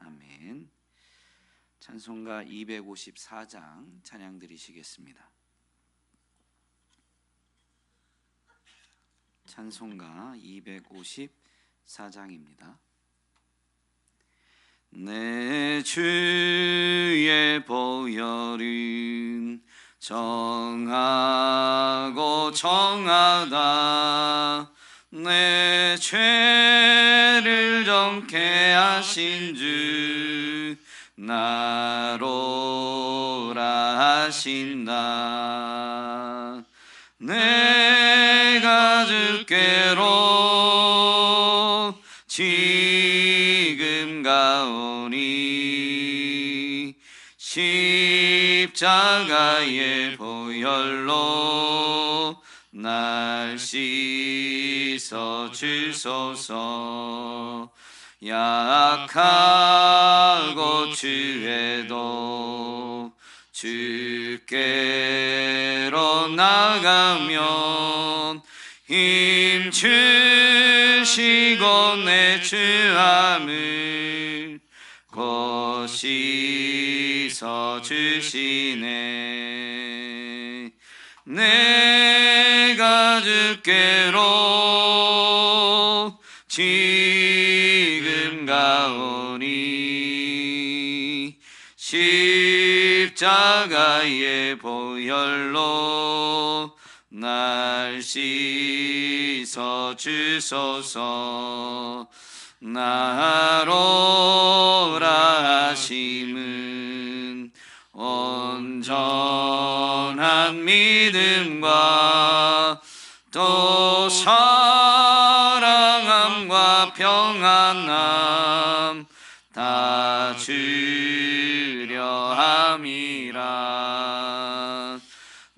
아멘. 찬송가 254장 찬양 드리시겠습니다. 찬송가 254장입니다. 내 주의 보혈은 정하고 정하다 내 죄 를 정케 하신 주 나로라 하신다. 내가 주께로 지금 가오니 십자가의 보혈로 날 씻어 주소서 약하고 주에도 주께로 나가면 힘 주시고 내 주함을 곧 씻어 주시네. 내가 주께로 십자가의 보혈로 날 씻어 주소서. 나로라 하심은 온전한 믿음과 또 사랑함과 평안함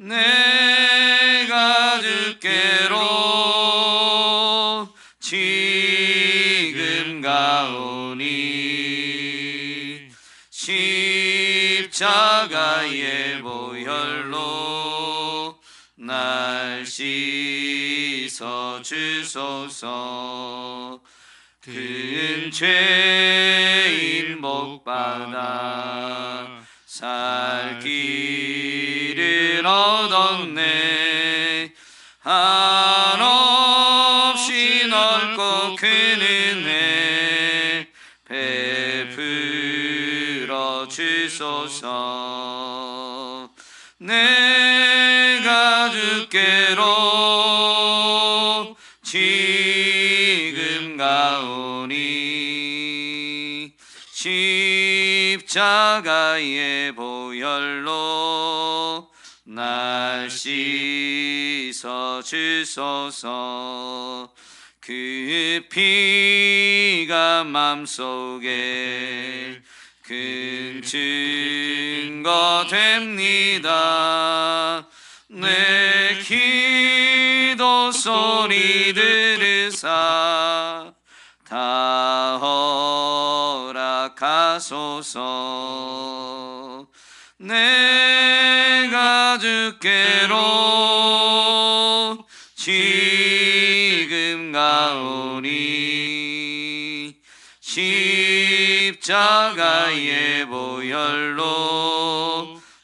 내가 주께로 지금 가오니 십자가의 보혈로 날 씻어 주소서. 큰 죄인 복받아 지금 가오니 십자가의 보혈로 날 씻어 주소서. 그 피가 맘속에 큰 증거 됩니다. 내 기도 소리 들으사 다 허락하소서. 내가 주께로 지금 가오니 십자가의 보혈로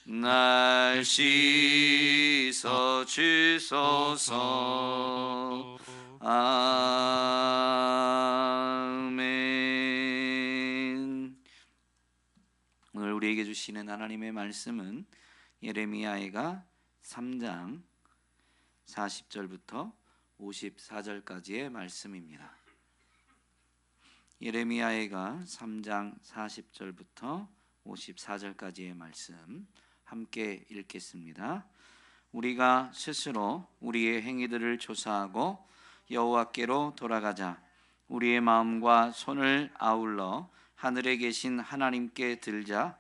날 씻어 주소서 아멘 우리에게 주시는 하나님의 말씀은 예레미야가 3장 40절부터 54절까지의 말씀입니다. 예레미야가 3장 40절부터 54절까지의 말씀 함께 읽겠습니다. 우리가 스스로 우리의 행위들을 조사하고 여호와께로 돌아가자. 우리의 마음과 손을 아울러 하늘에 계신 하나님께 들자.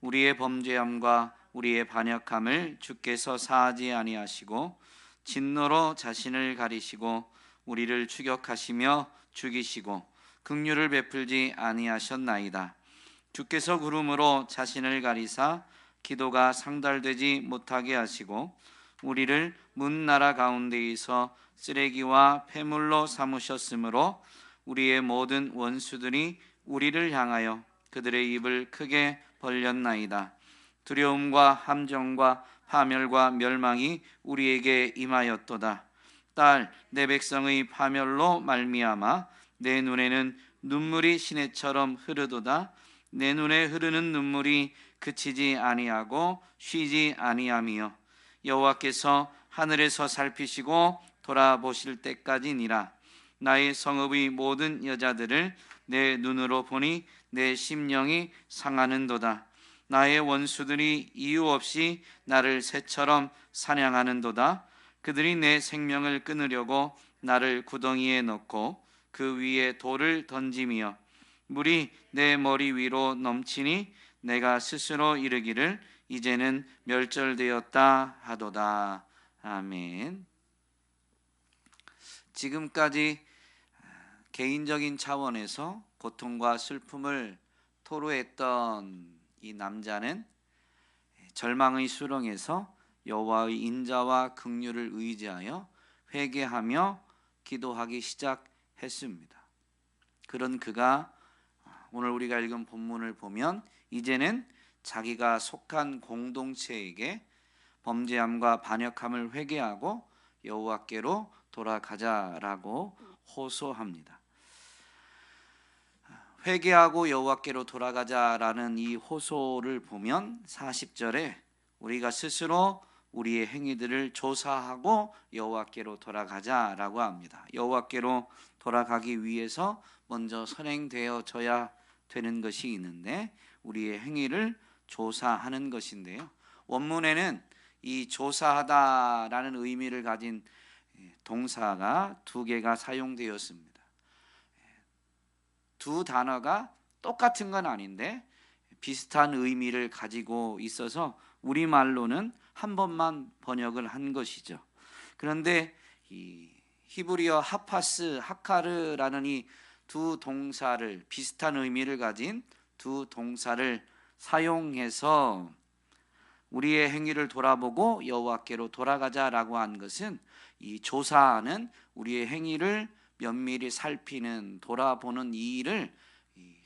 우리의 범죄함과 우리의 반역함을 주께서 사하지 아니하시고 진노로 자신을 가리시고 우리를 추격하시며 죽이시고 긍휼을 베풀지 아니하셨나이다. 주께서 구름으로 자신을 가리사 기도가 상달되지 못하게 하시고 우리를 문 나라 가운데에서 쓰레기와 폐물로 삼으셨으므로 우리의 모든 원수들이 우리를 향하여 그들의 입을 크게 벌렸나이다. 두려움과 함정과 파멸과 멸망이 우리에게 임하였도다. 딸 내 백성의 파멸로 말미암아 내 눈에는 눈물이 시내처럼 흐르도다. 내 눈에 흐르는 눈물이 그치지 아니하고 쉬지 아니하며 여호와께서 하늘에서 살피시고 돌아보실 때까지니라. 나의 성읍의 모든 여자들을 내 눈으로 보니 내 심령이 상하는도다. 나의 원수들이 이유 없이 나를 새처럼 사냥하는도다. 그들이 내 생명을 끊으려고 나를 구덩이에 넣고 그 위에 돌을 던지며 물이 내 머리 위로 넘치니 내가 스스로 이르기를 이제는 멸절되었다 하도다. 아멘. 지금까지 개인적인 차원에서 고통과 슬픔을 토로했던 이 남자는 절망의 수렁에서 여호와의 인자와 긍휼을 의지하여 회개하며 기도하기 시작했습니다. 그런 그가 오늘 우리가 읽은 본문을 보면 이제는 자기가 속한 공동체에게 범죄함과 반역함을 회개하고 여호와께로 돌아가자라고 호소합니다. 회개하고 여호와께로 돌아가자라는 이 호소를 보면 40절에 우리가 스스로 우리의 행위들을 조사하고 여호와께로 돌아가자라고 합니다. 여호와께로 돌아가기 위해서 먼저 선행되어져야 되는 것이 있는데 우리의 행위를 조사하는 것인데요. 원문에는 이 조사하다라는 의미를 가진 동사가 두 개가 사용되었습니다. 두 단어가 똑같은 건 아닌데 비슷한 의미를 가지고 있어서 우리말로는 한 번만 번역을 한 것이죠. 그런데 이 히브리어 하파스 하카르라는 이 두 동사를 비슷한 의미를 가진 두 동사를 사용해서 우리의 행위를 돌아보고 여호와께로 돌아가자라고 한 것은 이 조사하는 우리의 행위를 면밀히 살피는 돌아보는 이 일을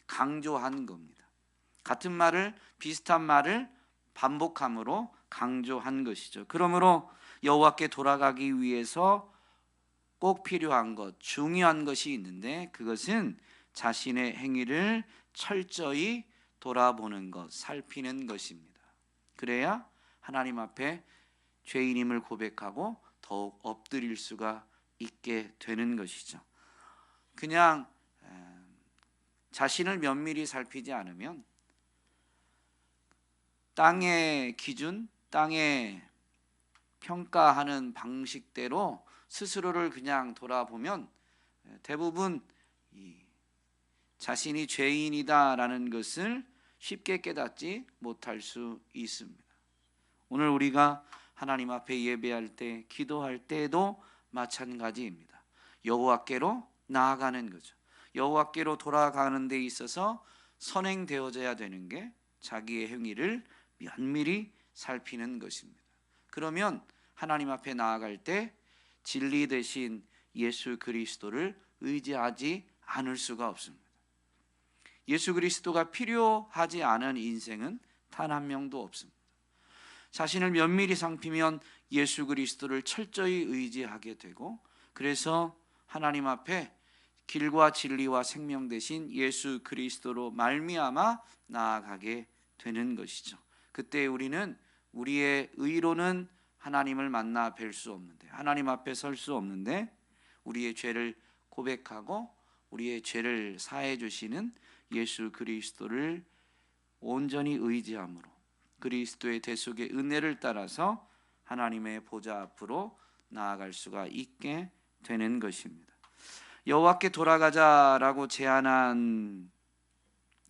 강조한 겁니다. 같은 말을 비슷한 말을 반복함으로 강조한 것이죠. 그러므로 여호와께 돌아가기 위해서 꼭 필요한 것, 중요한 것이 있는데 그것은 자신의 행위를 철저히 돌아보는 것, 살피는 것입니다. 그래야 하나님 앞에 죄인임을 고백하고 더욱 엎드릴 수가 있게 되는 것이죠. 그냥 자신을 면밀히 살피지 않으면 땅의 기준, 땅의 평가하는 방식대로 스스로를 그냥 돌아보면 대부분 자신이 죄인이다라는 것을 쉽게 깨닫지 못할 수 있습니다. 오늘 우리가 하나님 앞에 예배할 때, 기도할 때도 마찬가지입니다. 여호와께로 나아가는 거죠. 여호와께로 돌아가는 데 있어서 선행되어져야 되는 게 자기의 행위를 면밀히 살피는 것입니다. 그러면 하나님 앞에 나아갈 때 진리 대신 예수 그리스도를 의지하지 않을 수가 없습니다. 예수 그리스도가 필요하지 않은 인생은 단 한 명도 없습니다. 자신을 면밀히 살피면 예수 그리스도를 철저히 의지하게 되고 그래서 하나님 앞에 길과 진리와 생명 대신 예수 그리스도로 말미암아 나아가게 되는 것이죠. 그때 우리는 우리의 의로는 하나님을 만나 뵐 수 없는데 하나님 앞에 설 수 없는데 우리의 죄를 고백하고 우리의 죄를 사해 주시는 예수 그리스도를 온전히 의지함으로 그리스도의 대속의 은혜를 따라서 하나님의 보좌 앞으로 나아갈 수가 있게 되는 것입니다. 여호와께 돌아가자라고 제안한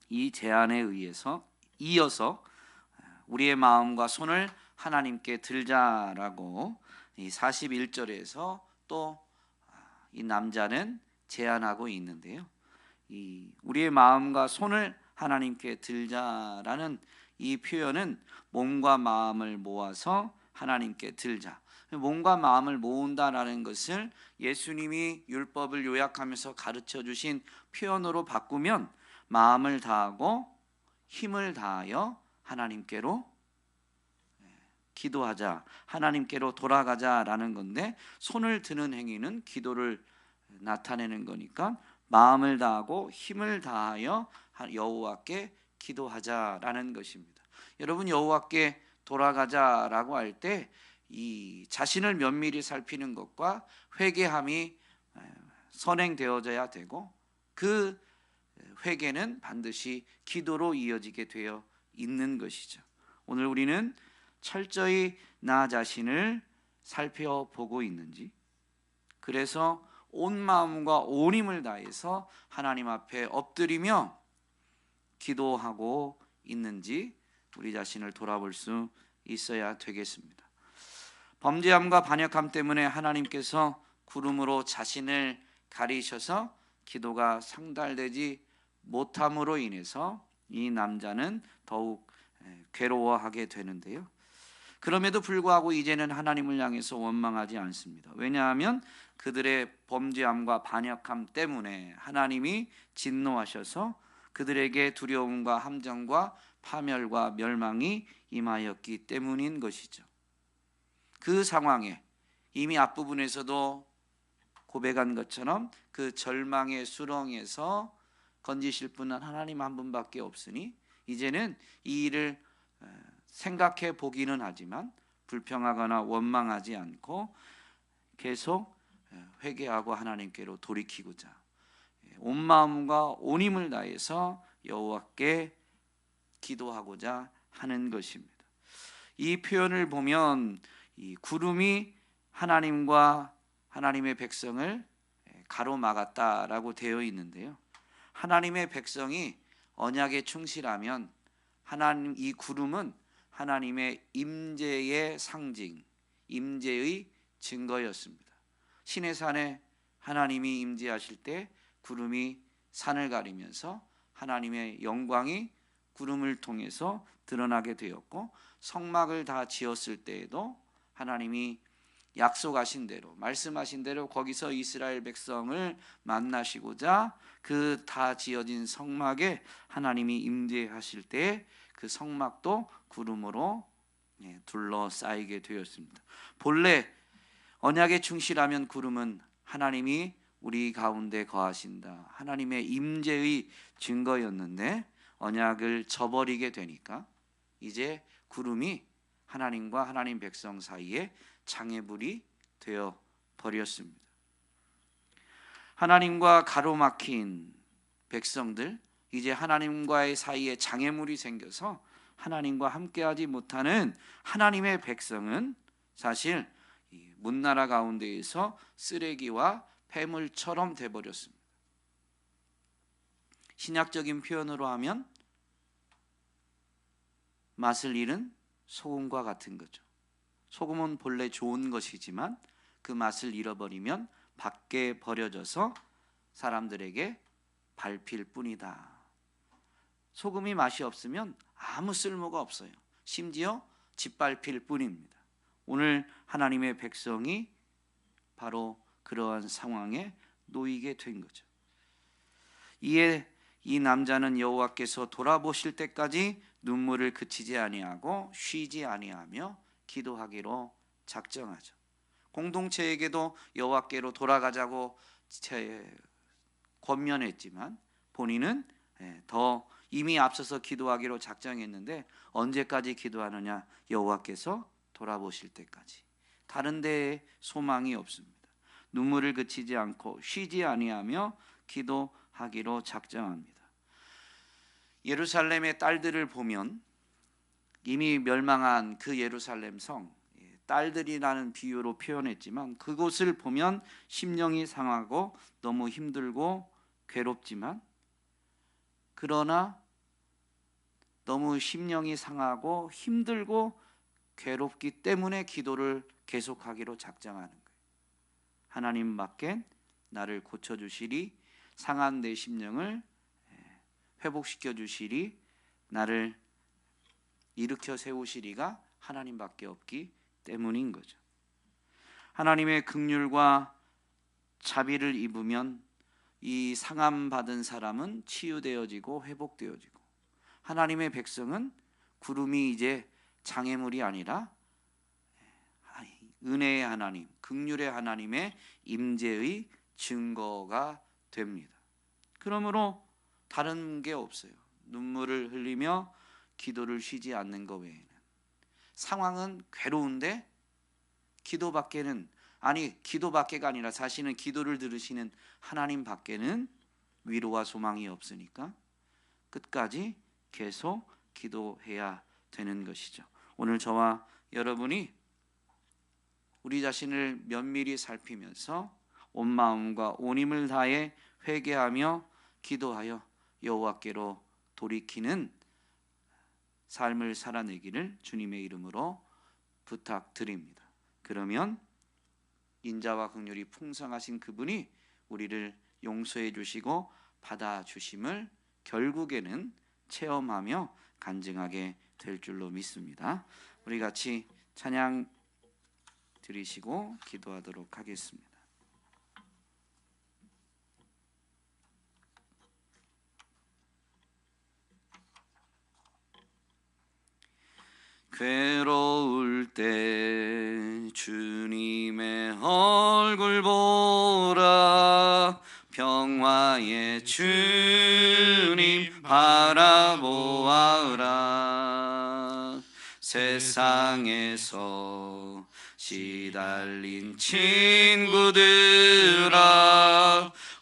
이 제안에 의해서 이어서 우리의 마음과 손을 하나님께 들자라고 이 41절에서 또 이 남자는 제안하고 있는데요. 이 우리의 마음과 손을 하나님께 들자라는 이 표현은 몸과 마음을 모아서 하나님께 들자. 몸과 마음을 모은다라는 것을 예수님이 율법을 요약하면서 가르쳐 주신 표현으로 바꾸면 마음을 다하고 힘을 다하여 하나님께로 기도하자. 하나님께로 돌아가자라는 건데 손을 드는 행위는 기도를 나타내는 거니까 마음을 다하고 힘을 다하여 여호와께 기도하자라는 것입니다. 여러분 여호와께 돌아가자라고 할 때 이 자신을 면밀히 살피는 것과 회개함이 선행되어져야 되고 그 회개는 반드시 기도로 이어지게 되어 있는 것이죠. 오늘 우리는 철저히 나 자신을 살펴보고 있는지 그래서 온 마음과 온 힘을 다해서 하나님 앞에 엎드리며 기도하고 있는지 우리 자신을 돌아볼 수 있어야 되겠습니다. 범죄함과 반역함 때문에 하나님께서 구름으로 자신을 가리셔서 기도가 상달되지 못함으로 인해서 이 남자는 더욱 괴로워하게 되는데요. 그럼에도 불구하고 이제는 하나님을 향해서 원망하지 않습니다. 왜냐하면 그들의 범죄함과 반역함 때문에 하나님이 진노하셔서 그들에게 두려움과 함정과 파멸과 멸망이 임하였기 때문인 것이죠. 그 상황에 이미 앞부분에서도 고백한 것처럼 그 절망의 수렁에서 건지실 분은 하나님 한 분밖에 없으니 이제는 이 일을 생각해 보기는 하지만 불평하거나 원망하지 않고 계속 회개하고 하나님께로 돌이키고자 온 마음과 온 힘을 다해서 여호와께 기도하고자 하는 것입니다. 이 표현을 보면 이 구름이 하나님과 하나님의 백성을 가로막았다라고 되어 있는데요. 하나님의 백성이 언약에 충실하면 하나님 이 구름은 하나님의 임재의 상징, 임재의 증거였습니다. 신의 산에 하나님이 임재하실 때 구름이 산을 가리면서 하나님의 영광이 구름을 통해서 드러나게 되었고 성막을 다 지었을 때에도 하나님이 약속하신 대로 말씀하신 대로 거기서 이스라엘 백성을 만나시고자 그 다 지어진 성막에 하나님이 임재하실 때 그 성막도 구름으로 예, 둘러싸이게 되었습니다. 본래 언약에 충실하면 구름은 하나님이 우리 가운데 거하신다. 하나님의 임재의 증거였는데 언약을 저버리게 되니까 이제 구름이 하나님과 하나님 백성 사이에 장애물이 되어 버렸습니다. 하나님과 가로막힌 백성들 이제 하나님과의 사이에 장애물이 생겨서 하나님과 함께하지 못하는 하나님의 백성은 사실 문나라 가운데에서 쓰레기와 폐물처럼 돼 버렸습니다. 신약적인 표현으로 하면 맛을 잃은 소금과 같은 거죠. 소금은 본래 좋은 것이지만 그 맛을 잃어버리면 밖에 버려져서 사람들에게 밟힐 뿐이다. 소금이 맛이 없으면 아무 쓸모가 없어요. 심지어 짓밟힐 뿐입니다. 오늘 하나님의 백성이 바로 그러한 상황에 놓이게 된 거죠. 이에 이 남자는 여호와께서 돌아보실 때까지 눈물을 그치지 아니하고 쉬지 아니하며 기도하기로 작정하죠. 공동체에게도 여호와께로 돌아가자고 권면했지만 본인은 예, 더 이미 앞서서 기도하기로 작정했는데 언제까지 기도하느냐 여호와께서 돌아보실 때까지 다른 데에 소망이 없습니다. 눈물을 그치지 않고 쉬지 아니하며 기도하기로 작정합니다. 예루살렘의 딸들을 보면 이미 멸망한 그 예루살렘 성 예, 딸들이라는 비유로 표현했지만 그곳을 보면 심령이 상하고 너무 힘들고 괴롭지만 그러나 너무 심령이 상하고 힘들고 괴롭기 때문에 기도를 계속하기로 작정하는 거예요. 하나님밖에 나를 고쳐 주시리 상한 내 심령을 회복시켜 주시리 나를 일으켜 세우시리가 하나님밖에 없기 때문인 거죠. 하나님의 긍휼과 자비를 입으면 이 상함 받은 사람은 치유되어지고 회복되어지고 하나님의 백성은 구름이 이제 장애물이 아니라 은혜의 하나님, 긍휼의 하나님의 임재의 증거가 됩니다. 그러므로 다른 게 없어요. 눈물을 흘리며 기도를 쉬지 않는 것 외에는 상황은 괴로운데 기도밖에는 아니 기도밖에가 아니라 사실은 기도를 들으시는 하나님 밖에는 위로와 소망이 없으니까 끝까지 계속 기도해야 되는 것이죠. 오늘 저와 여러분이 우리 자신을 면밀히 살피면서 온 마음과 온 힘을 다해 회개하며 기도하여 여호와께로 돌이키는 삶을 살아내기를 주님의 이름으로 부탁드립니다. 그러면 인자와 긍휼이 풍성하신 그분이 우리를 용서해 주시고 받아 주심을 결국에는 체험하며 간증하게 될 줄로 믿습니다. 우리 같이 찬양 드리시고 기도하도록 하겠습니다. 괴로울 때 주님의 얼굴 보라 평화의 주님 바라보아라. 세상에서 시달린 친구들아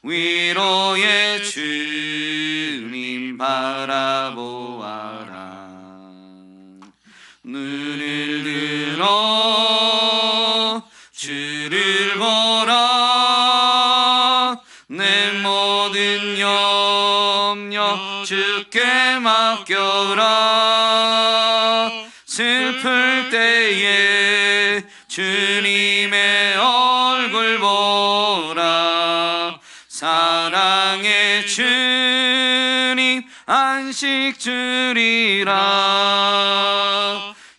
위로의 주님 바라보 주께 맡겨라. 슬플 때에 주님의 얼굴 보라. 사랑의 주님 안식 주리라.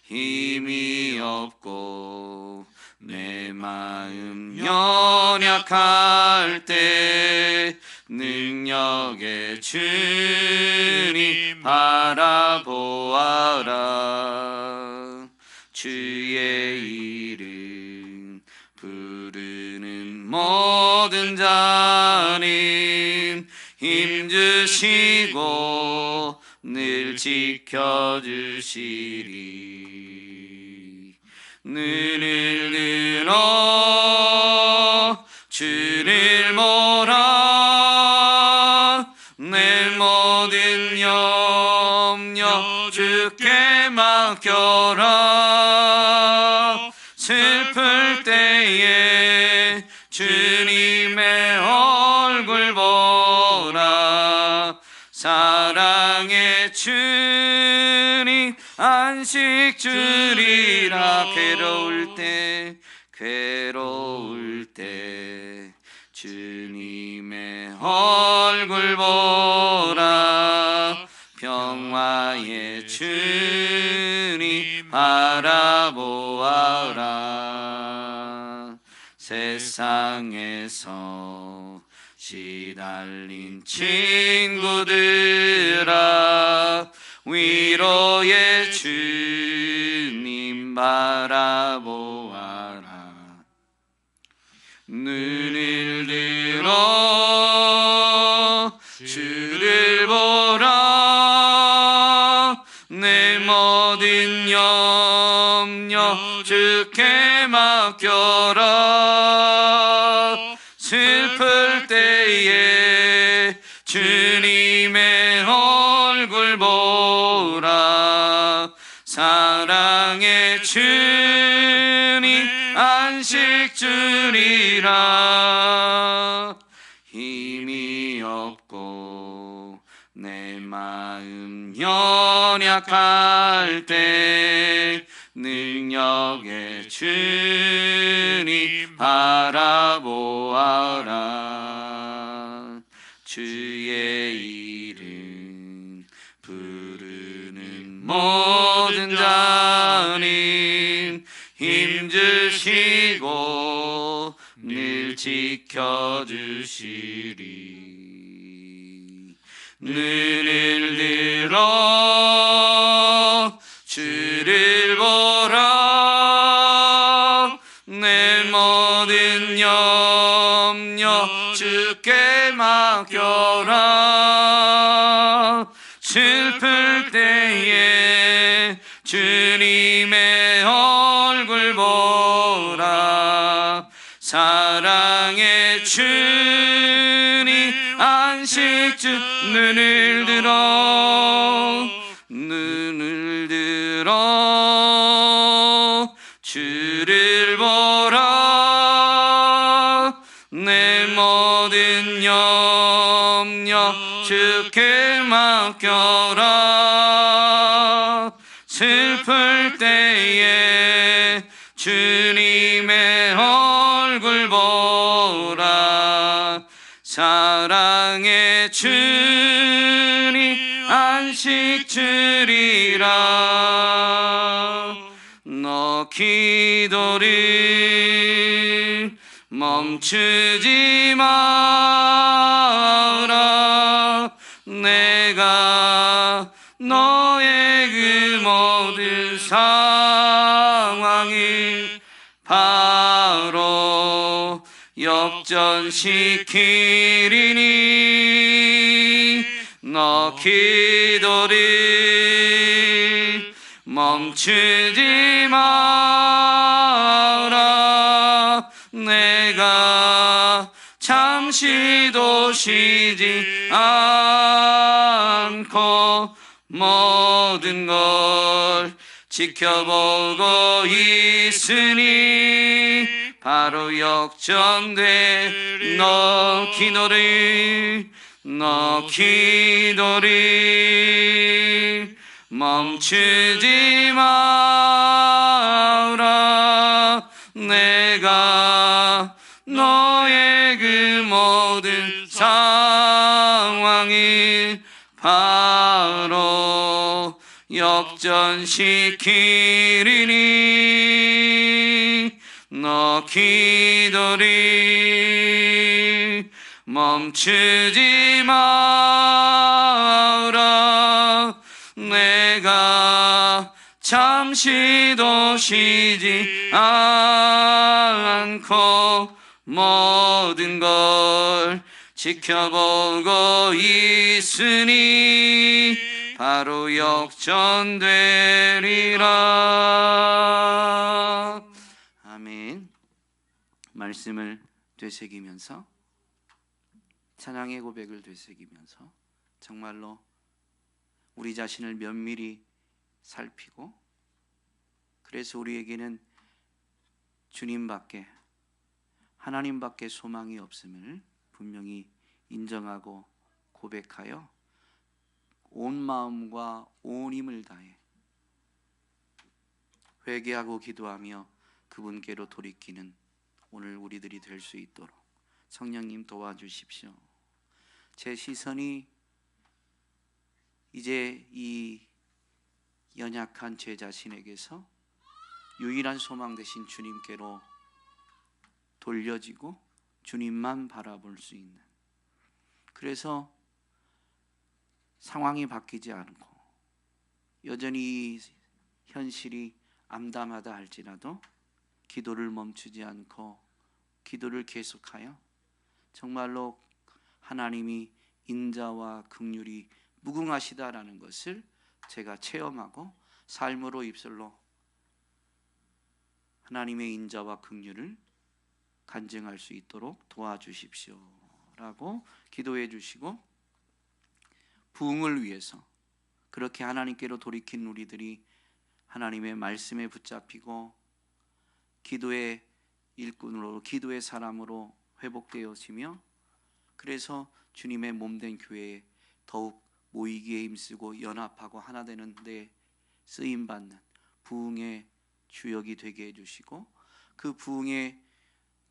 힘이 없고 내 마음 연약할 때 능력의 주님 바라보아라. 주의 이름 부르는 모든 자님 힘주시고 늘 지켜주시리. 눈을 들어 주를 모라 맡겨라. 슬플 때에 주님의 얼굴 보라. 사랑의 주님 안식 주리라. 괴로울 때 괴로울 때 주님의 얼굴 보라 평화의 주님 바라보아라. 세상에서 시달린 친구들아 위로의 주님 바라보아라. 눈을 약할 때 능력의 주님 바라보아라. 주의 이름 부르는 모든 자님 힘주시고 늘 지켜주시리. 눈 을 들어 주를 보라 내 모든 염려 주께 맡겨라. 슬플 때에 주님의 얼굴 보라. 사랑의 주 눈을 들어 눈을 들어. 주를 보라 내 모든 염려 주께 맡겨라. 슬플 때에 주님의 얼굴 보라. 사랑의 주님 주리라. 너 기도를 멈추지 마라. 내가 너의 그 모든 상황을 바로 역전시키리니 너 기도를 멈추지 마라. 내가 잠시도 쉬지 않고 모든 걸 지켜보고 있으니 바로 역전돼 너 기도를 너 기도를 멈추지 마라. 내가 너의 그 모든 상황을 바로 역전시키리니. 너 기도를 멈추지 마라. 내가 잠시도 쉬지 않고 모든 걸 지켜보고 있으니 바로 역전되리라. 아멘. 말씀을 되새기면서 찬양의 고백을 되새기면서 정말로 우리 자신을 면밀히 살피고 그래서 우리에게는 주님밖에 하나님밖에 소망이 없음을 분명히 인정하고 고백하여 온 마음과 온 힘을 다해 회개하고 기도하며 그분께로 돌이키는 오늘 우리들이 될 수 있도록 성령님 도와주십시오. 제 시선이 이제 이 연약한 제 자신에게서 유일한 소망 되신 주님께로 돌려지고 주님만 바라볼 수 있는. 그래서 상황이 바뀌지 않고 여전히 이 현실이 암담하다 할지라도 기도를 멈추지 않고 기도를 계속하여 정말로 하나님이 인자와 긍휼이 무궁하시다라는 것을 제가 체험하고 삶으로 입술로 하나님의 인자와 긍휼을 간증할 수 있도록 도와주십시오라고 기도해 주시고 부흥을 위해서 그렇게 하나님께로 돌이킨 우리들이 하나님의 말씀에 붙잡히고 기도의 일꾼으로 기도의 사람으로 회복되어지며 그래서 주님의 몸된 교회에 더욱 모이기에 힘쓰고 연합하고 하나 되는 데 쓰임 받는 부흥의 주역이 되게 해 주시고 그 부흥의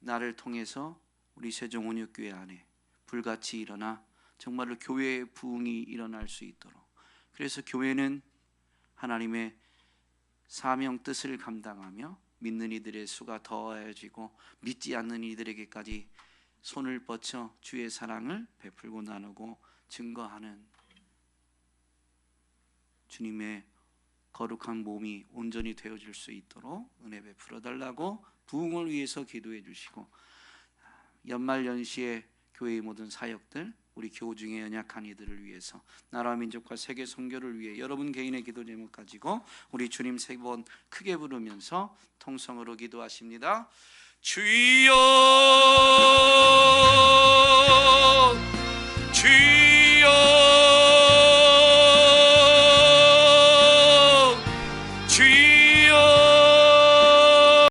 나를 통해서 우리 세종원육교회 안에 불같이 일어나 정말로 교회의 부흥이 일어날 수 있도록. 그래서 교회는 하나님의 사명 뜻을 감당하며 믿는 이들의 수가 더해지고 믿지 않는 이들에게까지 손을 뻗쳐 주의 사랑을 베풀고 나누고 증거하는 주님의 거룩한 몸이 온전히 되어질 수 있도록 은혜 베풀어 달라고 부흥을 위해서 기도해 주시고 연말 연시에 교회의 모든 사역들 우리 교우 중에 연약한 이들을 위해서 나라 민족과 세계 선교를 위해 여러분 개인의 기도 제목 가지고 우리 주님 세 번 크게 부르면서 통성으로 기도하십니다. 주여 주여.